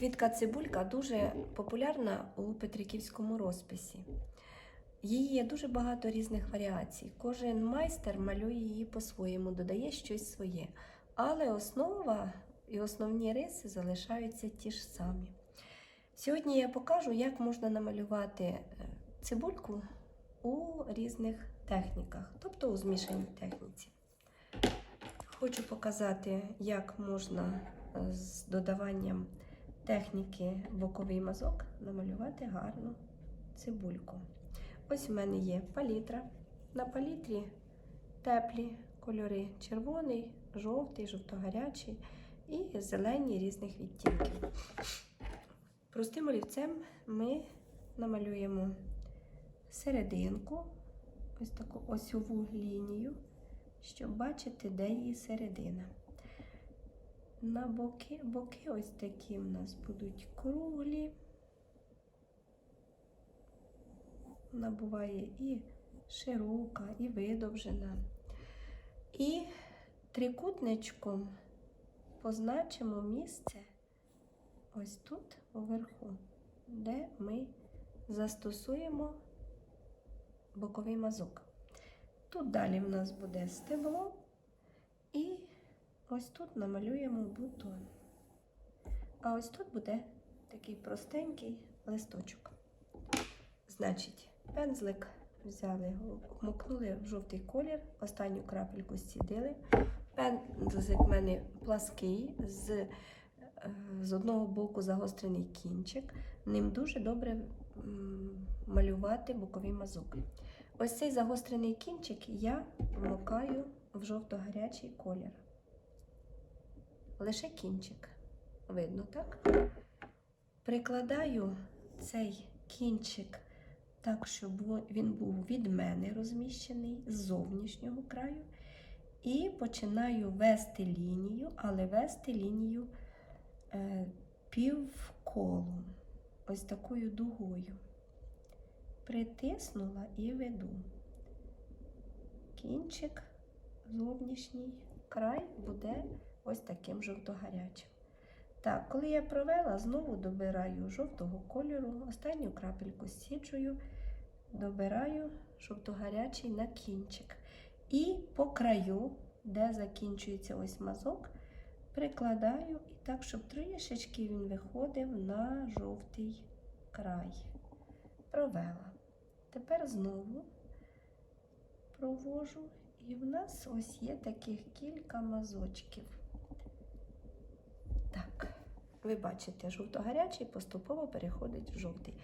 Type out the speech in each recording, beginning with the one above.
Квітка цибулька дуже популярна у петриківському розписі. Її є дуже багато різних варіацій. Кожен майстер малює її по-своєму, додає щось своє. Але основа і основні риси залишаються ті ж самі. Сьогодні я покажу, як можна намалювати е, цибульку у різних техніках, тобто у змішаній техніці. Хочу показати, як можна е, з додаванням техніки боковий мазок намалювати гарну цибульку. Ось у мене є палітра. На палітрі теплі кольори: червоний, жовтий, жовто-гарячий і зелені різних відтінків. Простим олівцем ми намалюємо серединку, ось таку осьову лінію, щоб бачити, де її середина. На боки, боки ось такі в нас будуть круглі. Вона буває і широка, і видовжена. І трикутничком позначимо місце ось тут уверху, де ми застосуємо боковий мазок. Тут далі в нас буде стебло, і ось тут намалюємо бутон. А ось тут буде такий простенький листочок. Значить, пензлик взяли, вмокнули в жовтий колір, останню крапельку зцідили. Пензлик в мене плаский, з, е, з одного боку загострений кінчик. Ним дуже добре малювати боковий мазок. Ось цей загострений кінчик я вмокаю в жовто-гарячий колір. Лише кінчик. Видно, так? Прикладаю цей кінчик так, щоб він був від мене розміщений з зовнішнього краю. І починаю вести лінію, але вести лінію е, півколом, ось такою дугою. Притиснула і веду. Кінчик, зовнішній край буде ось таким жовто-гарячим. Так, коли я провела, знову добираю жовтого кольору, останню крапельку сіджую, добираю жовто-гарячий на кінчик. І по краю, де закінчується ось мазок, прикладаю і так, щоб трішечки він виходив на жовтий край. Провела. Тепер знову провожу, і в нас ось є таких кілька мазочків. Так, ви бачите, жовто-гарячий поступово переходить в жовтий.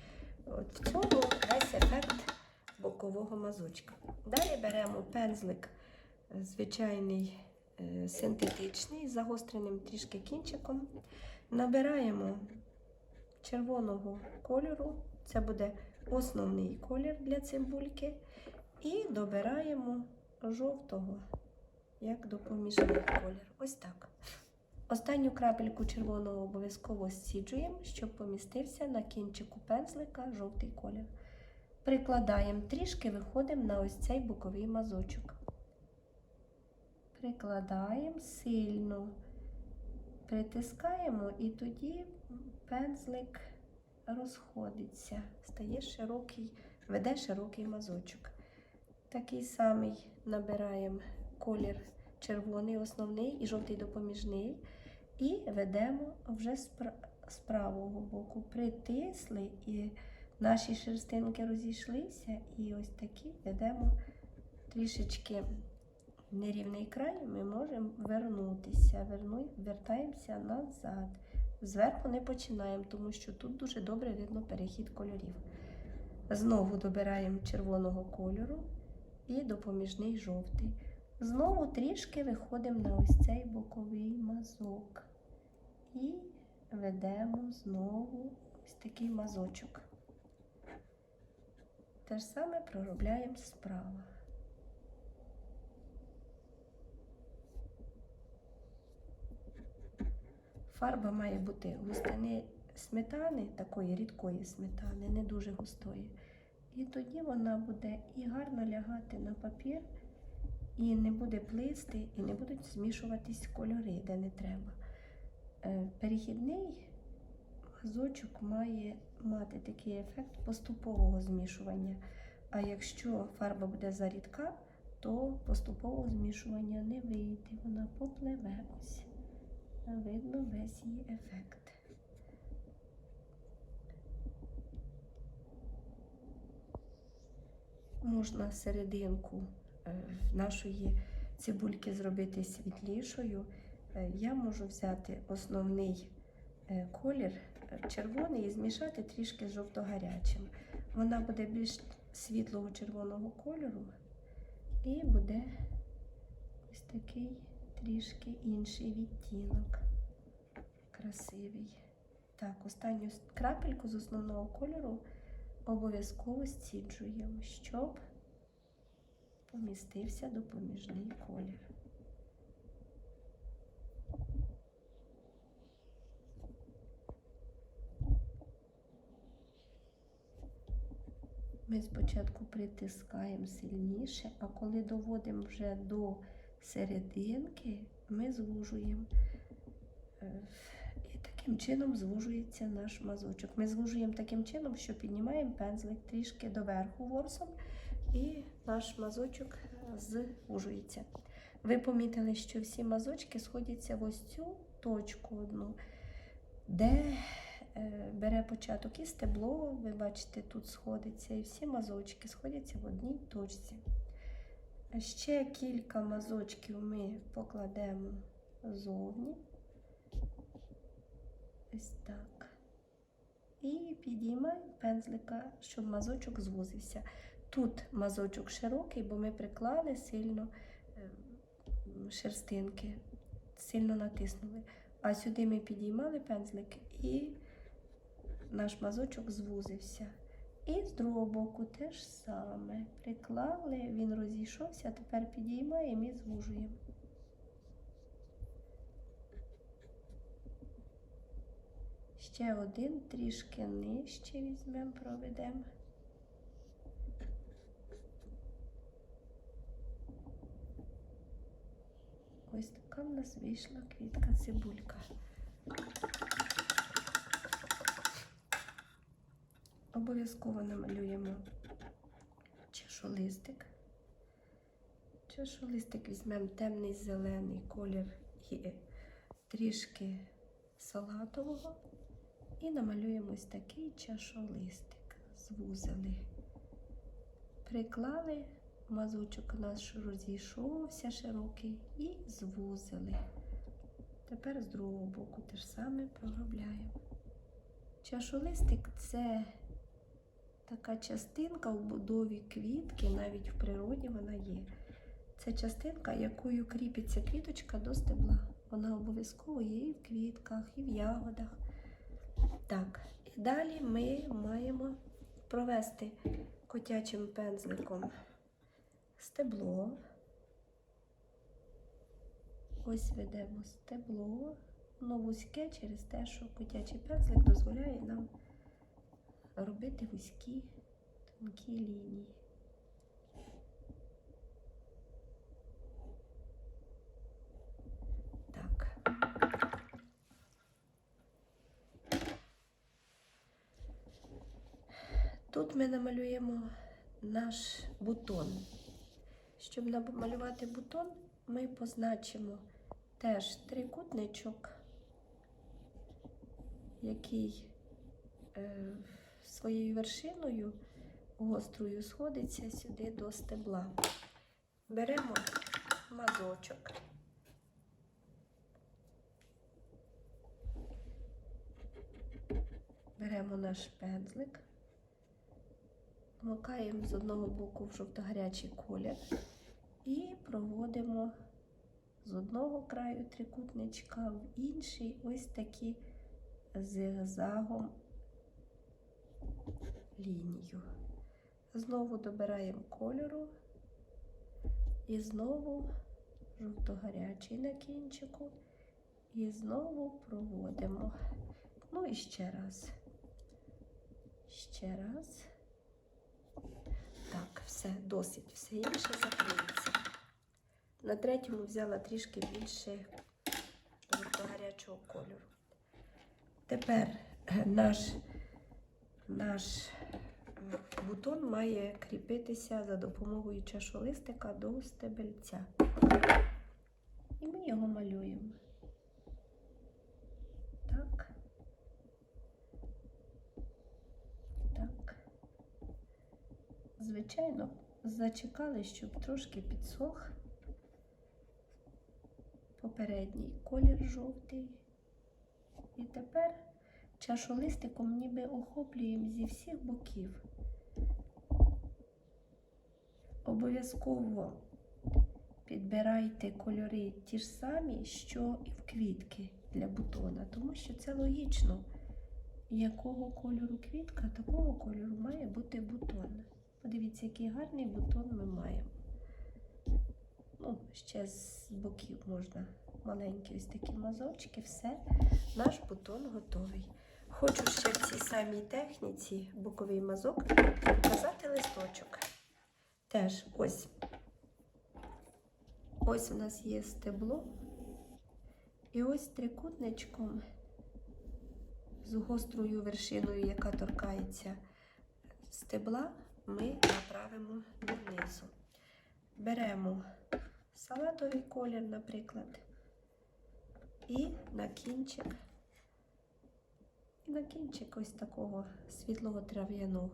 От в цьому весь ефект бокового мазочка. Далі беремо пензлик е, звичайний е, синтетичний, з загостреним трішки кінчиком. Набираємо червоного кольору, це буде основний колір для цибульки. І добираємо жовтого, як допоміжний колір. Ось так. Останню крапельку червоного обов'язково зсіджуємо, щоб помістився на кінчику пензлика жовтий колір. Прикладаємо трішки, виходимо на ось цей боковий мазочок. Прикладаємо сильно, притискаємо, і тоді пензлик розходиться, стає широкий, веде широкий мазочок. Такий самий набираємо колір червоний основний і жовтий допоміжний. І ведемо вже з правого боку. Притисли, і наші шерстинки розійшлися. І ось такі ведемо трішечки нерівний край, ми можемо вернутися. Вертаємося назад. Зверху не починаємо, тому що тут дуже добре видно перехід кольорів. Знову добираємо червоного кольору і допоміжний жовтий. Знову трішки виходимо на ось цей боковий мазок. І ведемо знову ось такий мазочок. Те ж саме проробляємо справа. Фарба має бути густини сметани, такої рідкої сметани, не дуже густої. І тоді вона буде і гарно лягати на папір, і не буде плисти, і не будуть змішуватись кольори, де не треба. Е, Перехідний мазочок має мати такий ефект поступового змішування. А якщо фарба буде зарідка, то поступового змішування не вийде, вона попливе ось. Видно весь її ефект. Можна серединку нашої цибульки зробити світлішою. Е, Я можу взяти основний е, колір е, червоний і змішати трішки з жовто-гарячим. Вона буде більш світлого червоного кольору і буде ось такий трішки інший відтінок. Красивий. Так, останню крапельку з основного кольору обов'язково стіджуємо, щоб помістився допоміжний колір. Ми спочатку притискаємо сильніше, а коли доводимо вже до серединки, ми звужуємо. Е, І таким чином звужується наш мазочок. Ми звужуємо таким чином, що піднімаємо пензлик трішки доверху ворсом, і наш мазочок звужується. Ви помітили, що всі мазочки сходяться в ось цю точку одну, де е, бере початок і стебло, ви бачите, тут сходиться, і всі мазочки сходяться в одній точці. Ще кілька мазочків ми покладемо зовні. Ось так. І підіймаємо пензлика, щоб мазочок звузився. Тут мазочок широкий, бо ми приклали сильно е, шерстинки, сильно натиснули. А сюди ми підіймали пензлик і наш мазочок звузився. І з другого боку теж саме. Приклали, він розійшовся, тепер підіймаємо і звужуємо. Ще один трішки нижче візьмемо, проведемо. Ось така в нас вийшла квітка цибулька. Обов'язково намалюємо чашолистик. Чашолистик візьмемо темний зелений колір і трішки салатового. І намалюємо ось такий чашолистик. Звузили. Приклали, мазочок наш розійшовся широкий і звузили. Тепер з другого боку те ж саме проробляємо. Чашолистик це така частинка в будові квітки, навіть в природі вона є. Це частинка, якою кріпиться квіточка до стебла. Вона обов'язково є і в квітках, і в ягодах. Так, і далі ми маємо провести котячим пензликом стебло. Ось ведемо стебло, воно вузьке через те, що котячий пензлик дозволяє нам робити вузькі тонкі лінії. Так. Тут ми намалюємо наш бутон. Щоб намалювати бутон, ми позначимо теж трикутничок, який е, своєю вершиною гострою сходиться сюди до стебла. Беремо мазочок. Беремо наш пензлик, макаємо з одного боку в жовто-гарячий колір і проводимо з одного краю трикутничка в інший ось такі зигзагом лінію. Знову добираємо кольору і знову жовто-гарячий на кінчику. І знову проводимо. Ну і ще раз. Ще раз. Так, все, досить. Все інше закриється. На третьому взяла трішки більше жовто-гарячого кольору. Тепер наш, наш бутон має кріпитися за допомогою чашолистика до стебельця. І ми його малюємо. Так. Так. Звичайно, зачекали, щоб трошки підсох попередній колір жовтий. І тепер чашолистиком ніби охоплюємо зі всіх боків. Обов'язково підбирайте кольори ті ж самі, що і в квітки для бутона, тому що це логічно. Якого кольору квітка, такого кольору має бути бутон. Подивіться, який гарний бутон ми маємо. Ну, ще з боків можна маленькі ось такі мазочки, все, наш бутон готовий. Хочу ще в цій самій техніці боковий мазок показати листочок. Теж ось. Ось у нас є стебло. І ось трикутничком з гострою вершиною, яка торкається стебла, ми направимо донизу. Беремо салатовий колір, наприклад, і на кінчик, і на кінчик ось такого світлого трав'яного,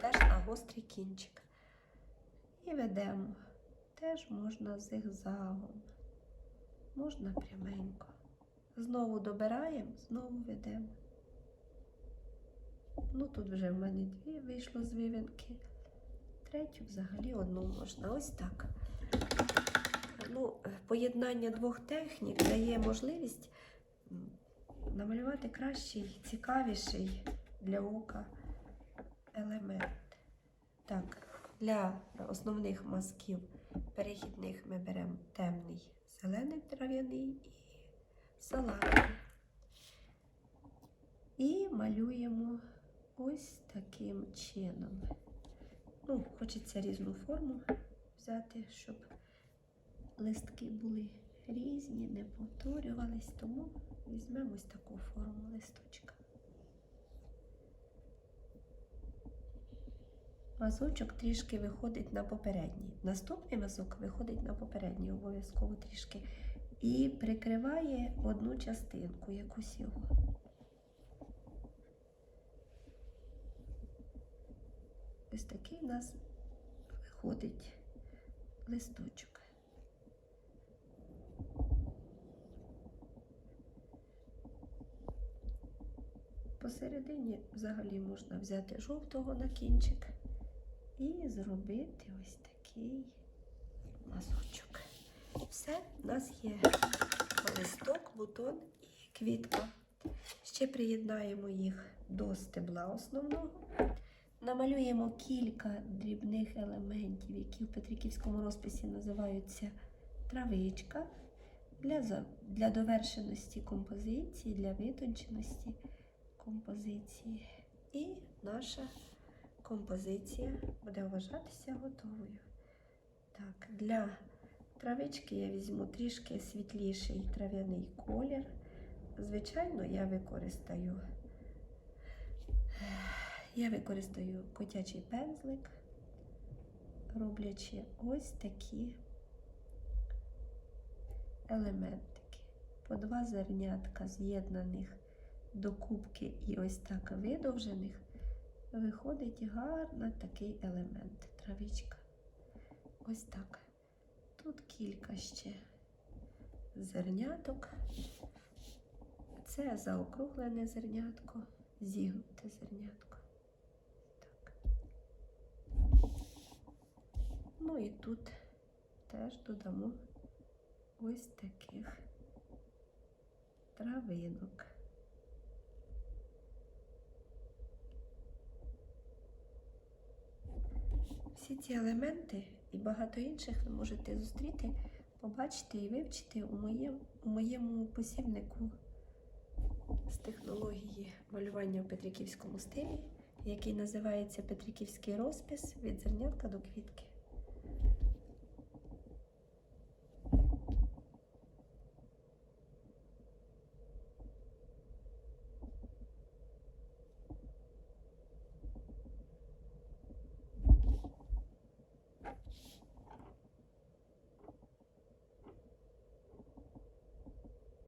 теж на гострий кінчик. І ведемо. Теж можна зигзагом, можна пряменько. Знову добираємо, знову ведемо. Ну, тут вже в мене дві вийшло з вивинки. Третю взагалі одну можна. Ось так. Ну, поєднання двох технік дає можливість намалювати кращий, цікавіший для ока елемент. Так, для основних мазків перехідних ми беремо темний зелений трав'яний і салатний. І малюємо ось таким чином. Ну, хочеться різну форму взяти, щоб листки були різні, не повторювались, тому візьмемо ось таку форму листочка. Мазочок трішки виходить на попередній. Наступний мазок виходить на попередній, обов'язково трішки. І прикриває одну частинку, якусь його. Ось такий у нас виходить листочок. Посередині взагалі можна взяти жовтого на кінчик і зробити ось такий мазочок. Все, у нас є листок, бутон і квітка. Ще приєднаємо їх до стебла основного. Намалюємо кілька дрібних елементів, які в Петриківському розписі називаються травичка для, для довершеності композиції, для витонченості композиції. І наша композиція буде вважатися готовою. Так, для травички я візьму трішки світліший трав'яний колір. Звичайно, я використаю я використаю котячий пензлик, роблячи ось такі елементики. По два зернятка з'єднаних до кубки і ось так видовжених, виходить гарно такий елемент, травичка. Ось так. Тут кілька ще зерняток. Це заокруглене зернятко, зігнуте зернятко. Так. Ну і тут теж додамо ось таких травинок. Всі ці елементи і багато інших ви можете зустріти, побачити і вивчити у моєму, у моєму посібнику з технології малювання в петриківському стилі, який називається Петриківський розпис від зернятка до квітки.